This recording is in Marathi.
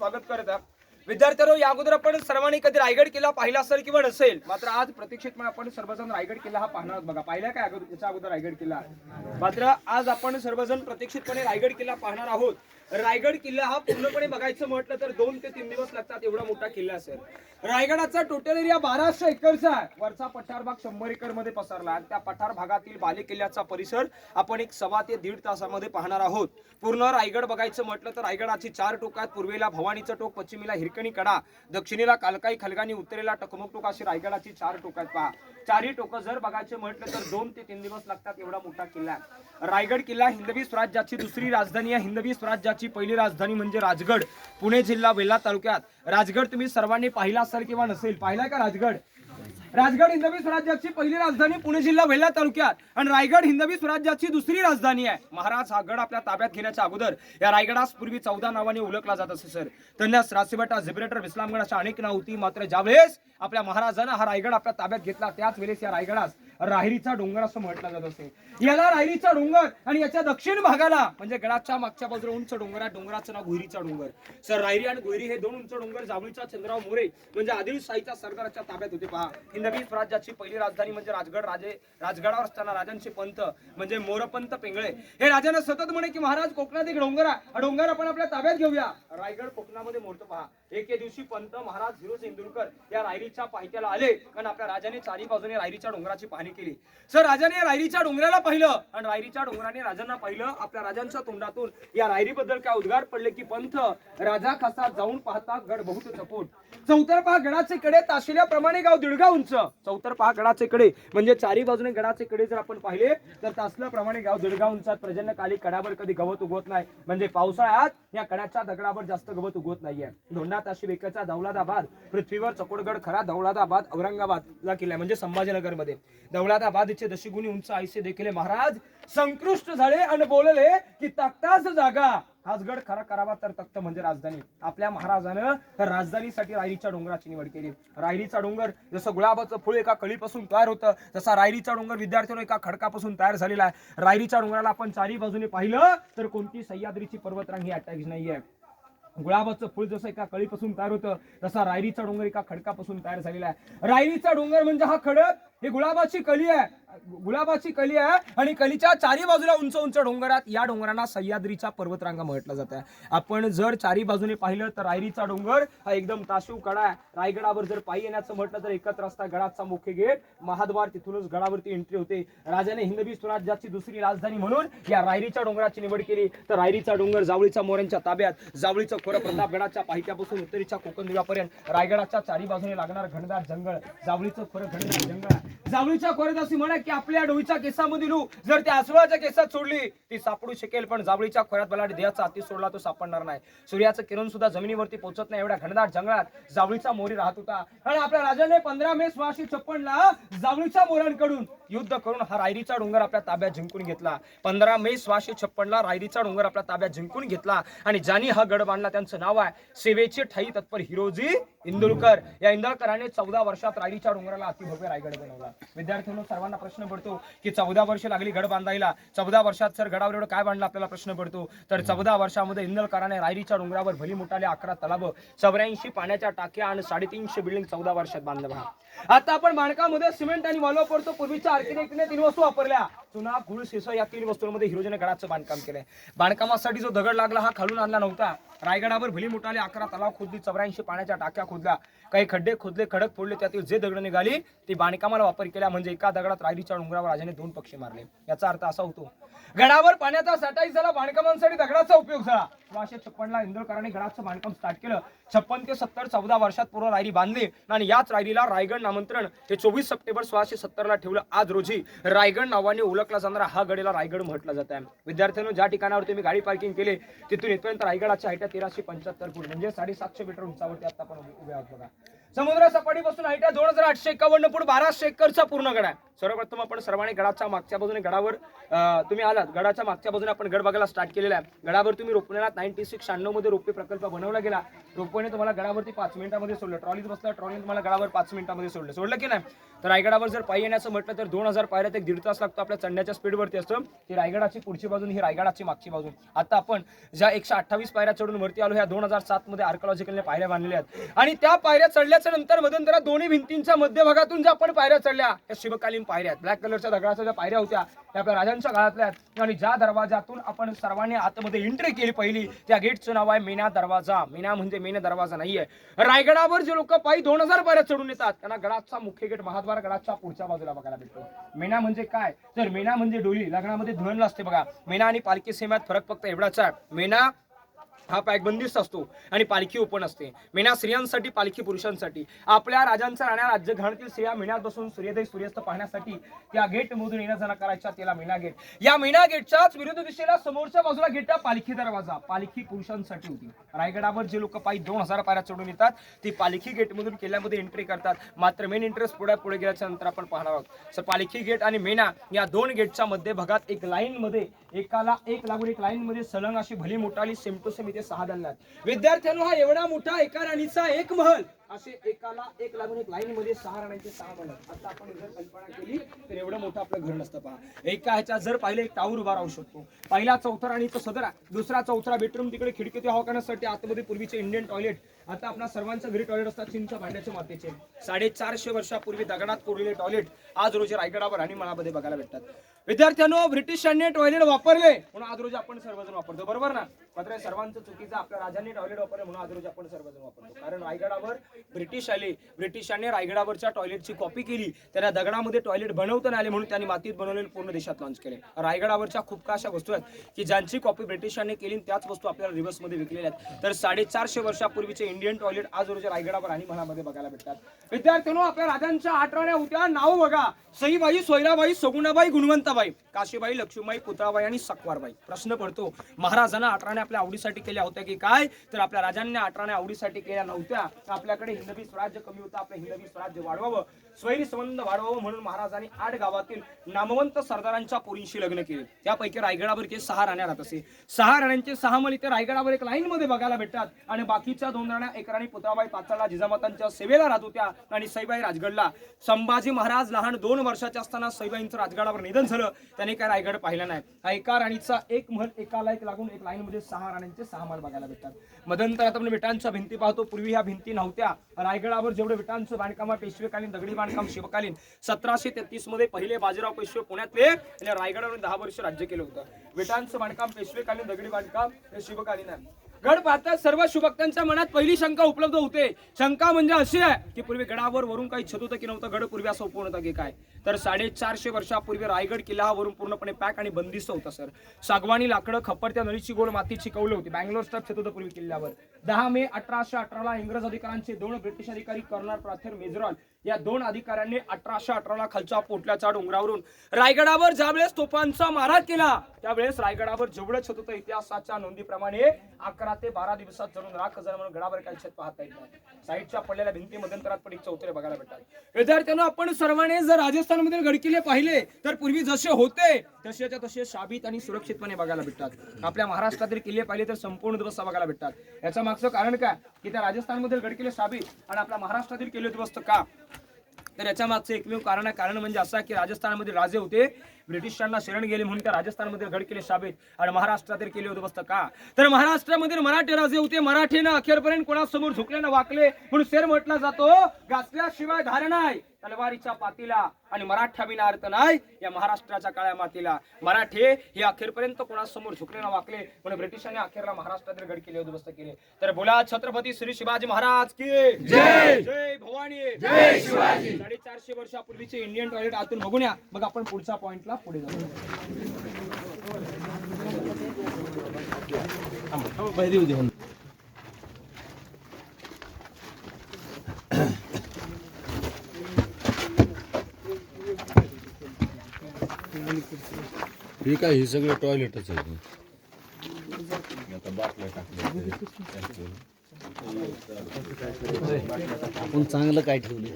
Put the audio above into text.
स्वागत करत आहे विद्यार्थ्यांनो या अगोदर आपण सर्वांनी कधी रायगड किल्ला पाहिला असेल किंवा नसेल? मात्र आज प्रतीक्षित आपण सर्वजण रायगड किल्ला हा पाहणार बघा पाहिला काय अगोदर? याच्या अगोदर रायगड किल्ला मात्र आज आपण सर्वजण प्रतीक्षितपणे रायगड किल्ला पाहणार आहोत. रायगड किल्ला हा पूर्णपणे बघायचं म्हटलं तर दोन ते तीन दिवस लागतात एवढा मोठा किल्ला असेल. रायगडाचा टोटल एरिया बाराशे एकरचा आहे. वरचा पठार भाग शंभर एकरमध्ये पसरला आणि त्या पठार भागातील बाले किल्ल्याचा परिसर आपण एक सव्वा ते दीड तासामध्ये पाहणार आहोत. पूर्ण रायगड बघायचं म्हटलं तर रायगडाची चार टोक आहेत पूर्वेला भवानीचं टोक पश्चिमेला ठिकाणी कडा. दक्षिणेला कालकाई खलगानी उत्तरेला टकमक टोक अशी रायगडाची चार टोक आहेत पहा. चारही टोकं जर बघायचे म्हटलं तर दोन ते तीन दिवस लागतात एवढा मोठा किल्ला. रायगड किल्ला हिंदवी स्वराज्याची दुसरी राजधानी आहे. हिंदवी स्वराज्याची पहिली राजधानी म्हणजे राजगड पुणे जिल्हा वेल्हा तालुक्यात. राजगड तुम्ही सर्वांनी पाहिला असेल किंवा नसेल. पाहिला का राजगड? राजगड हिंदवी स्वराज्याची पहिली राजधानी पुणे जिल्हा वेल्हा तालुक्यात आणि रायगड हिंदवी स्वराज्याची दुसरी राजधानी आहे. महाराज हा गड आपल्या ताब्यात घेण्याच्या अगोदर या रायगडास पूर्वी चौदा नावाने ओळखला जात असे सर. तन्यास रासीबटा झिब्रेटर विस्लामगड अशा अनेक नाव होती. मात्र ज्यावेळेस आपल्या महाराजांना हा रायगड आपल्या ताब्यात घेतला त्याच वेळेस या रायगडास राहिरीचा डोंगर असं म्हटलं जात असे. याला राहिरीचा डोंगर आणि याच्या दक्षिण भागाला म्हणजे गडाच्या मागच्या बाजूला उंच डोंगर आहे. डोंगराचं नाव गुहिरीचा डोंगर. सर रायरी आणि गुहिरी हे दोन उंच डोंगर जावळीचा चंद्राव मोरे म्हणजे आदिलशाहीच्या सरदाराच्या ताब्यात होते. पहा हिंदवी राज्याची पहिली राजधानी म्हणजे राजगड राजे राजगडावर असताना राजांचे पंत म्हणजे मोरपंत पेंगळे. हे राजांना सतत म्हणे की महाराज कोकणात एक डोंगर आहे. हा डोंगर आपण आपल्या ताब्यात घेऊया. रायगड कोकणामध्ये मोडतो पहा एके दिवशी पंत महाराज झिरो इंदुरकर या रायरीच्या पायथ्याला आले. कारण आपल्या राजाने चारी बाजूने रायरीच्या डोंगराची पाहणी केली. सर राजाने रायरीच्या डोंगराला पाहिलं. आणि रायरीच्या डोंगराने राजांना पाहिलं. आपल्या राजांच्या तोंडातून या रायरीबद्दल काय उद्गार पडले की पंथ राजा कसा जाऊन पाहता गड बहुत चपोट चौतर पहा गडाचे कडे ताशिल्याप्रमाणे गाव दीडगा उंच. चौतर पहा गडाचे कडे म्हणजे चारी बाजूने गडाचे कडे जर आपण पाहिले तर तासल्याप्रमाणे गाव दीडगा उंचात प्रजन्य काली कडावर कधी गवत उगवत नाही. म्हणजे पावसाळ्यात या कडाच्या दगडावर जास्त गवत उगवत नाहीये. धोंडा ताशी बेकाचा दौलादाबाद पृथ्वीवर चकोडगड खरा दौलादाबाद औरंगाबादला किल्ला म्हणजे संभाजीनगरमध्ये दौलताबादचे दशगुणी उंच आयसे देखील महाराज संकृष्ट झाले आणि बोलले की तख्ताच जागा. हाच गड खरा करावा तर तख्त म्हणजे राजधानी. आपल्या महाराजानं तर राजधानीसाठी रायरीच्या डोंगराची निवड केली. रायरीचा डोंगर जसं गुलाबाचं फुल एका कळीपासून तयार होतं तसा रायरीचा डोंगर विद्यार्थ्यांना एका खडकापासून तयार झालेला आहे. रायरीच्या डोंगराला आपण चारी बाजूने पाहिलं तर कोणती सह्याद्रीची पर्वतरांग ही अटॅच नाहीये. गुलाबाचं फुल जसं एका कळीपासून तयार होतं तसा रायरीचा डोंगर एका खडकापासून तयार झालेला आहे. रायरीचा डोंगर म्हणजे हा खडक. ही गुलाबाची कली आहे. गुलाबाची कली आहे आणि कलीच्या चारी बाजूला उंच उंच डोंगरात या डोंगरांना सह्याद्रीचा पर्वतरांगा म्हटलं जात आहे आपण जर चारी बाजूने पाहिलं तर रायरीचा डोंगर हा एकदम ताशिव कडा आहे. रायगडावर जर पायी येण्याचं म्हटलं तर एकत्र रस्ता गडाचा मुख्य गेट. महाद्वार तिथूनच गडावरती एंट्री होते. राजाने हिंदवी स्वराज्याची दुसरी राजधानी म्हणून या रायरीच्या डोंगराची निवड केली. तर रायरीचा डोंगर जावळीचा मोऱ्यांच्या ताब्यात जावळीचं खोरं प्रतापगडाच्या पाहित्यापासून उत्तरीच्या कोकण दिव्यापर्यंत रायगडाच्या चारी बाजूने लागणार घनदार जंगल जावळीचं खोरं घनदार जंगल आहे. जावळीच्या खोऱ्यात अशी म्हणा की आपल्या डोईच्या केसामध्ये लू जर त्या आसुळाच्या केसात सोडली ती सापडू शकेल पण जावळीच्या खोऱ्यात बलाढ्य देहाचा अति सोडला तो सापडणार नाही. सूर्याचं किरण सुद्धा जमिनीवरती पोहोचत नाही एवढ्या घनदाट जंगलात जावळीचा मोरी राहत होता. आणि आपल्या राजाने पंधरा मे सोळाशे छप्पन ला जावळीच्या मोरांकडून युद्ध करून हा रायरीचा डोंगर आपल्या ताब्यात जिंकून घेतला. पंधरा मे सोळाशे छप्पन ला रायरीचा डोंगर आपल्या ताब्यात जिंकून घेतला. आणि ज्यांनी हा गड बांधला त्यांचं नाव आहे सेवेचे ठाई तत्पर हिरोजी इंदुरकर या इंदुरकरांनी चौदा वर्षात रायरीच्या डोंगराला अतिभव्य रायगड बनवला. विद्यार्थ्यांनो सर्वांना प्रश्न पडतो की चौदा वर्ष लागली गड बांधायला. चौदा वर्षात सर गडावर एवढं काय बांधलं आपल्याला प्रश्न पडतो. तर चौदा वर्षामध्ये इंदलकराने रायरीच्या डोंगरावर भली मोठाले अकरा तलाव चौऱ्याऐंशी पाण्याच्या टाक्या आणि साडेतीनशे बिल्डिंग चौदा वर्षात बांधलं. आता आपण बांधकामामध्ये सिमेंट आणि वालव पडतो पूर्वीच्या आर्किटेक्टने तीन वस्तू वापरल्या. चुना गुळ शिस या तीन वस्तूंमध्ये हिरोजीने गडाचं बांधकाम केलंय. बांधकामासाठी जो दगड लागला हा खालून आणला नव्हता. रायगडावर भली मोठाले अकरा तलाव खोदली चौऱ्याऐंशी पाण्याच्या टाक्या खोदल्या. काही खड्डे खोदले खडक फोडले त्यातील जे दगड निघाली ती बांधकामाला वापर केला. म्हणजे एका दगडात रायरीच्या डोंगरावर राजाने दोन पक्षी मारले. याचा अर्थ असा होतो. गडावर पाण्याचा साठाही झाला बांधकामांसाठी दगडाचा उपयोग झाला. सोळाशे छप्पन ला इंदोरकरांनी गडाचं बांधकाम स्टार्ट केलं. छप्पन ते सत्तर चौदा वर्षात पूर्ण रायरी बांधली. आणि याच रायरीला रायगड नामंत्रण. हे चोवीस सप्टेंबर सोळाशे सत्तर ला ठेवलं आज रोजी. रायगड नावाने ओळखला जाणारा हा गडेला रायगड म्हटला जात आहे. विद्यार्थ्यांनो ज्या ठिकाणावर तुम्ही गाडी पार्किंग केली तिथून इथपर्यंत रायगडाच्या हाईट तेराशे पंच्याहत्तर फूट म्हणजे साडेसातशे मीटर उंचावरती आता आपण उभ्या उभे आहोत बघा. समुद्र सपाटीपासून हाईट आहे दोन हजार आठशे एकावन्न फूट बाराशे एकरचा पूर्ण गड आहे. सर्वप्रथम आपण सर्वांनी गडाच्या मागच्या बाजूने गडावर तुम्ही आलात. गडाच्या मागच्या बाजूने आपण गड बघायला स्टार्ट केलेला आहे. गडावर तुम्ही रोपण्याला नाईन्टी सिक्स शहाण्णवमध्ये रोपे प्रकल्प बनवला गेला. रोपवेने तुम्हाला गडावरती पाच मिनिटामध्ये सोडलं. ट्रॉलीत बसला ट्रॉली तुम्हाला गडावर पाच मिनिटामध्ये सोडलं. सोडलं की नाही? तर रायगडावर जर पायी येण्याचं म्हटलं तर दोन हजार पायऱ्यात एक दीड तास लागतो. आपल्या चढण्याच्या स्पीडवरती असतं. ही रायगडाची पुढची बाजून ही रायगडाची मागची बाजू. आता आपण ज्या एकशे अठ्ठावीस पायऱ्या चढून वरती आलो ह्या दोन हजार सातमध्ये आर्कॉलॉजिकलने पायऱ्या बांधलेल्या आहेत. आणि त्या पायऱ्या चढल्या चढल्याच्या नंतर मध्यंतरा दोन्ही भिंतींच्या मध्यभागातून ज्या आपण पायऱ्या चढल्या त्या शिवकालीन पायऱ्या ब्लॅक कलरच्या दगडाच्या ज्या पायऱ्या होत्या त्या आपल्या राजांच्या काळातल्या आणि ज्या दरवाजातून आपण सर्वांनी आतमध्ये एंट्री केली पहिली त्या गेटचं नाव आहे मेना दरवाजा. मेना म्हणजे मेन दरवाजा नाहीये. रायगडावर जे लोक पायी दोन हजार पायऱ्या चढून येतात त्यांना गडाचा मुख्य गेट महाद्वार गडाच्या पुढच्या बाजूला बघायला भेटतो. मेना म्हणजे काय? तर मेना म्हणजे डोली. लग्नामध्ये धुळण असते बघा. मेना आणि पालखी सेम्यात फरक फक्त एवढाच आहे. मेना हा पॅकबंदिस्त असतो आणि पालखी ओपन असते. मेना स्त्रियांसाठी पालखी पुरुषांसाठी. आपल्या राजांचा राण्या राज्य घराण्यातील स्त्रिया मेण्यात बसून सूर्योदय सूर्यास्त पाहण्यासाठी त्या गेट मधून येणं जाणं करायच्या त्याला मेना गेट या मेना गेटच्याच विरुद्ध दिशेला समोरच्या बाजूला गेट पालखी दरवाजा. पालखी पुरुषांसाठी होती. रायगडावर जे लोक पायी दोन हजार पायऱ्या चढून येतात ती पालखी गेट मधून किल्ल्यामध्ये एंट्री करतात. मात्र मेन इंटरेस्ट पुढे पुढे गेल्याच्यानंतर आपण पाहणार आहोत. सर पालखी गेट आणि मेना या दोन गेटच्या मध्य भागात एक लाईन मध्ये एकाला एक लागून एक लाईन मध्ये सलंग अशी भली मोठाली सेम टू सेम इथे सहा दालनात विद्यार्थ्यांना हा एवढा मोठा एका राणीचा एक महल. असे एकाला एक लागून एक लाईन मध्ये सहा राणीचे सहा महल. आता आपण जर कल्पना केली तर एवढं मोठं आपलं घर नसतं पहा. एका ह्याच्यात जर पाहिलं एक टावर उभा राहू शकतो. पहिला चौथा राणीचा सदरा दुसरा चौथा बेडरूम तिकडे खिडकी हवा करण्यासाठी आतमध्ये पूर्वीचे इंडियन टॉयलेट आता आपल्या सर्वांच्या घरी टॉयलेट असतात चिंच्या भांड्याचे मातीचे. साडेचारशे वर्षापूर्वी दगडात कोरलेले टॉयलेट आज रोजी रायगडावर आणि मळामध्ये बघायला भेटतात. विद्यार्थ्यांनो ब्रिटिशांनी टॉयलेट वापरले म्हणून आज रोजी आपण सर्वजण वापरतो. बरोबर ना? मात्र सर्वांचं चुकीचं आपल्या राजांनी टॉयलेट वापरले म्हणून आज रोजी आपण सर्वजण वापरतो. कारण रायगडावर ब्रिटिश आले ब्रिटिशांनी रायगडावरच्या टॉयलेटची कॉपी केली त्यांना दगडामध्ये टॉयलेट बनवता नाही आले म्हणून त्यांनी मातीत बनवलेले पूर्ण देशात लॉन्च केले. रायगडावरच्या खूप का अशा वस्तू आहेत की ज्यांची कॉपी ब्रिटिशांनी केली त्याच वस्तू आपल्याला रिव्हर्समध्ये विकलेल्या आहेत. तर साडेचारशे वर्षापूर्वीचे इंडियन टॉयलेट आज रोजी रायगडावर आणि मनामध्ये बघायला भेटतात. विद्यार्थ्यांनो आपल्या राजांच्या आठवण्या होत्या. नाव बघा. सईबाई सोयराबाई सगुणाबाई गुणवंताबाई काशीबाई लक्ष्मीबाई पुतळाबाई आणि सकवारबाई प्रश्न पडतो महाराजांना आठराण्या आपल्या आवडीसाठी केल्या होत्या की काय? तर आपल्या राजांनी आठराण्या आवडीसाठी केल्या नव्हत्या. आपल्याकडे हिंदवी स्वराज्य कमी होतं आपलं हिंदवी स्वराज्य वाढवावं. स्वैरी संबंध वाढवावं म्हणून महाराजांनी आठ गावातील नामवंत सरदारांच्या पोरींशी लग्न केले. त्यापैकी रायगडावर के सहा राण्या राहत असे. सहा राण्यांचे सहा मल इथे रायगडावर एक लाईन मध्ये बघायला भेटतात. आणि बाकीच्या दोन राण्या एक राणी पुतळाबाई पाचाळला जिजामातांच्या सेवेला राहत होत्या आणि सईबाई राजगडला. संभाजी महाराज लहान दोन वर्षाचे असताना सईबाईंचं राजगडावर निधन झालं. त्याने काय रायगड पाहिला नाही. एका राणीचा एक महल एकाला एक लागून एक लाईन मध्ये सहा राण्यांचे सहा मल बघायला भेटतात. मदंतरात आपण विटांच्या भिंती पाहतो. पूर्वी ह्या भिंती नव्हत्या. रायगडावर जेवढे विटांचं बांधकाम पेशवेकालीन दगडी बांधकाम शिवकालीन सतराशे तेहतीसमध्ये पहिले बाजीराव पेशवे पुण्यातले आणि रायगडावर दहा वर्ष राज्य केलं होतं. विटांचं बांधकाम पेशवेकालीन दगडी बांधकाम हे शिवकालीन आहे. गड पाहता सर्व शिवभक्तांच्या मनात पहिली शंका उपलब्ध होते. शंका म्हणजे अशी आहे की पूर्वी गडावर वरून काही छत होतं की नव्हतं गड पूर्वी असं पूर्ण होतं की काय? तर साडेचारशे वर्षापूर्वी रायगड किल्ला वरून पूर्णपणे पॅक आणि बंदिस्त होता सर. सागवानी लाकडं खप्पर त्या नळीची गोल माती चिकवली होती. बँगलोर स्टफ छत होतं पूर्वी किल्ल्यावर. दहा मे अठराशे अठराला इंग्रज अधिकाऱ्यांचे दोन ब्रिटिश अधिकारी कर्नल प्राथेर मेजरॉल या दोन अधिकाऱ्यांनी अठराशे अठराला खालच्या पोटल्याच्या डोंगरावरून रायगडावर ज्यावेळेस तोफांचा मारा केला. त्यावेळेस रायगडावर जेवढं छत होतं इतिहासाच्या नोंदीप्रमाणे अकरा ते बारा दिवसात जणून राख हजार म्हणून गडावर काही छत पाहता येत साईडच्या पडलेल्या भिंती मध्यंतरात पण एक चौथरे बघायला भेटतात. विद्यार्थ्यांना आपण सर्वांनी जर राजस्थानमधील गडकिल्ले पाहिले तर पूर्वी जसे होते तसेच्या तसे शाबित आणि सुरक्षितपणे बघायला भेटतात. आपल्या महाराष्ट्रातील किल्ले पाहिले तर संपूर्ण दिवस बघायला भेटतात. याचं मागचं कारण काय? की त्या राजस्थानमधील गडकिल्ले शाबित आणि आपल्या महाराष्ट्रातील किल्ले उद्ध्वस्त का? तर याच्या मागचं एकमेव कारण आहे. कारण म्हणजे असं आहे की राजस्थानमध्ये राजे होते. ब्रिटिशांना शरण गेले म्हणून त्या राजस्थानमध्ये गड केले शाबेत. आणि महाराष्ट्रातील केले उद्ध्वस्त का? तर महाराष्ट्रामध्ये मराठी राजे होते. मराठीनं अखेरपर्यंत कोणासमोर झुकले ना वाकले. म्हणून शेर म्हटला जातो. घासल्याशिवाय धारणा आहे तलवारीच्या पातीला आणि मराठ्या अर्थ नाही या महाराष्ट्राच्या काळ्या मातीला. मराठे हे अखेरपर्यंत कोणासमोर झुकले ना वाकले म्हणून ब्रिटिशांनी अखेरला महाराष्ट्रातील गड किल्ले उद्ध्वस्त केले. तर बोला छत्रपती श्री शिवाजी महाराज की जय! जय भवानी! जय शिवाजी! साडेचारशे वर्षापूर्वीचे इंडियन टॉयलेट आतून बघून या मग आपण पुढच्या पॉइंटला पुढे जाऊ. हे काय हे सगळे टॉयलेटच आहे. आता बाटल्या टाकल्या आपण चांगलं काय ठेवलं